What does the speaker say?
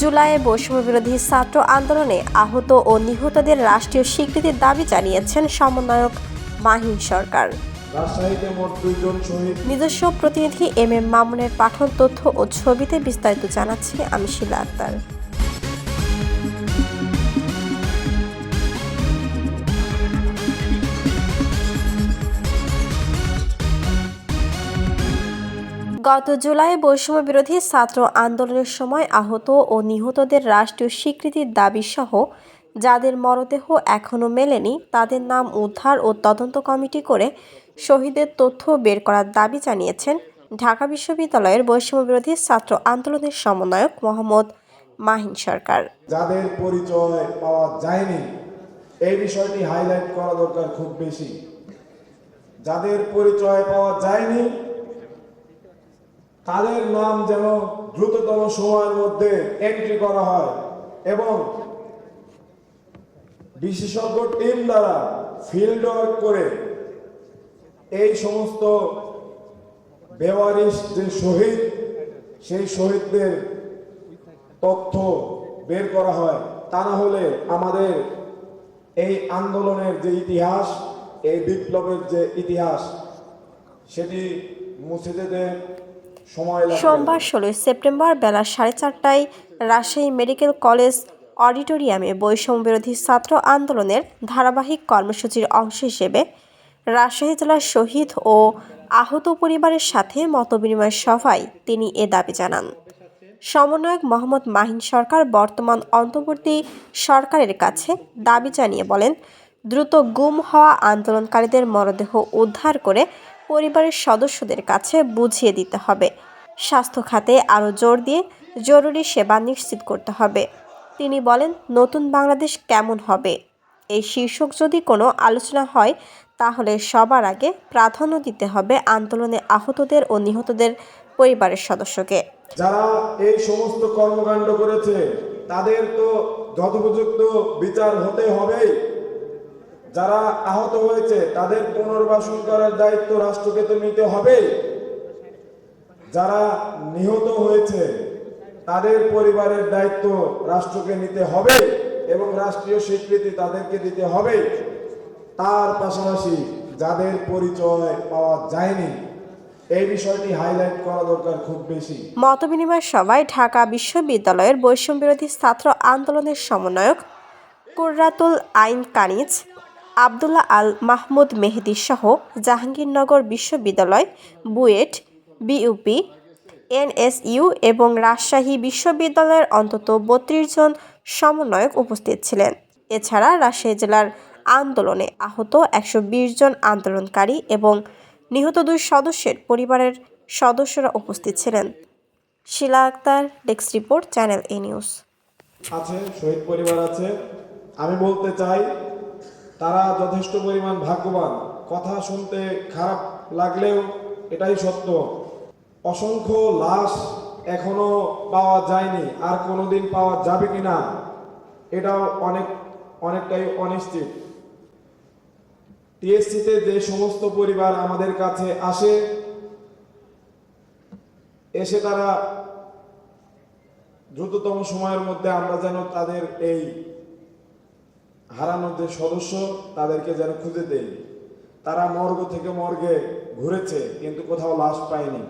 জুলাইয়ে বৈষম্য বিরোধী ছাত্র আন্দোলনে আহত ও নিহতদের রাষ্ট্রীয় স্বীকৃতির দাবি জানিয়েছেন সমন্বয়ক মাহিন সরকার। নিজস্ব প্রতিনিধি এম এম মামুনের পাঠন তথ্য ও ছবিতে বিস্তারিত জানাচ্ছি আমি শিলা আক্তার। গত জুলাই বৈষম্য বিরোধী ছাত্র আন্দোলনের সময় আহত ও নিহতদের রাষ্ট্রীয় স্বীকৃতির দাবি সহ যাদের মরদেহ এখনও মেলেনি, তাদের নাম উদ্ধার ও তদন্ত কমিটি করে শহীদের তথ্য বের করার দাবি জানিয়েছেন ঢাকা বিশ্ববিদ্যালয়ের বৈষম্য বিরোধী ছাত্র আন্দোলনের সমন্বয়ক মোহাম্মদ মাহিন সরকার। যাদের পরিচয় পাওয়া যায়নি, এই বিষয়টি হাইলাইট করা দরকার খুব বেশি। যাদের পরিচয় পাওয়া যায়নি তাদের নাম যেন দ্রুততম সময়ের মধ্যে এন্ট্রি করা হয় এবং বিশেষজ্ঞ টিম দ্বারা ফিল্ড ওয়ার্ক করে এই সমস্ত বেওয়ারিশ যে শহীদ, সেই শহীদদের তথ্য বের করা হয়। তা না হলে আমাদের এই আন্দোলনের যে ইতিহাস, এই বিপ্লবের যে ইতিহাস, সেটি মুছে যেতে সোমবার ষোলোই সেপ্টেম্বর বেলা সাড়ে চারটায় রাজশাহী মেডিকেল কলেজ অডিটোরিয়ামে বৈষম্য বিরোধী ছাত্র আন্দোলনের ধারাবাহিক কর্মসূচির অংশ হিসেবে রাজশাহী জেলার শহীদ ও আহত পরিবারের সাথে মতবিনিময় সভায় তিনি এ দাবি জানান। সমন্বয়ক মোহাম্মদ মাহিন সরকার বর্তমান অন্তর্বর্তী সরকারের কাছে দাবি জানিয়ে বলেন, দ্রুত গুম হওয়া আন্দোলনকারীদের মরদেহ উদ্ধার করে পরিবারের সদস্যদের কাছে বুঝিয়ে দিতে হবে। স্বাস্থ্য খাতে আরও জোর দিয়ে জরুরি সেবা নিশ্চিত করতে হবে। তিনি বলেন, নতুন বাংলাদেশ কেমন হবে? এই শীর্ষক যদি কোনো আলোচনা হয়, তাহলে সবার আগে প্রাধান্য দিতে হবে আন্দোলনে আহতদের ও নিহতদের পরিবারের সদস্যকে। যারা এই সমস্ত কর্মকাণ্ড করেছে, তাদের তো যথোপযুক্ত বিচার হতে হবেই। যারা আহত হয়েছে, তাদের পুনর্বাসন করার দায়িত্ব রাষ্ট্রকে তো নিতে হবেই যারা নিহত হয়েছে, তাদের পরিবারের দায়িত্ব রাষ্ট্রকে নিতে হবে এবং রাষ্ট্রীয় স্বীকৃতি তাদেরকে দিতে হবে। তার পাশাপাশি যাদের পরিচয় পাওয়া যায়নি, এই বিষয়টি হাইলাইট করা দরকার খুব বেশি। মতবিনিময় সভায় ঢাকা বিশ্ববিদ্যালয়ের বৈষম্য বিরোধী ছাত্র আন্দোলনের সমন্বয়ক কুর্রাতুল আইন কানিজ আবদুল্লাহ আল মাহমুদ মেহেদি সহ জাহাঙ্গীরনগর বিশ্ববিদ্যালয়, বুয়েট, বিইউপি, এনএসইউ এবং রাজশাহী বিশ্ববিদ্যালয়ের অন্তত বত্রিশ জন সমন্বয়ক উপস্থিত ছিলেন। এছাড়া রাজশাহী জেলার আন্দোলনে আহত একশো বিশ জন আন্দোলনকারী এবং নিহত দুই সদস্যের পরিবারের সদস্যরা উপস্থিত ছিলেন। Shila Akter, desk report, channel A news. আছে, শহীদ পরিবার আছে। আমি বলতে চাই তারা যথেষ্ট পরিমাণ ভাগ্যবান। কথা শুনতে খারাপ লাগলেও এটাই সত্য। অসংখ্য লাশ এখনও পাওয়া যায়নি, আর কোনোদিন পাওয়া যাবে কিনা এটাও অনেক, অনেকটাই অনিশ্চিত। টিএসসিতে যে সমস্ত পরিবার আমাদের কাছে আসে, এসে তারা দ্রুততম সময়ের মধ্যে আমরা যেন তাদের এই হারানোর যে সদস্য তাদেরকে যেন খুঁজে দেয় তারা মর্গ থেকে মর্গে ঘুরেছে, কিন্তু কোথাও লাশ পায়নি।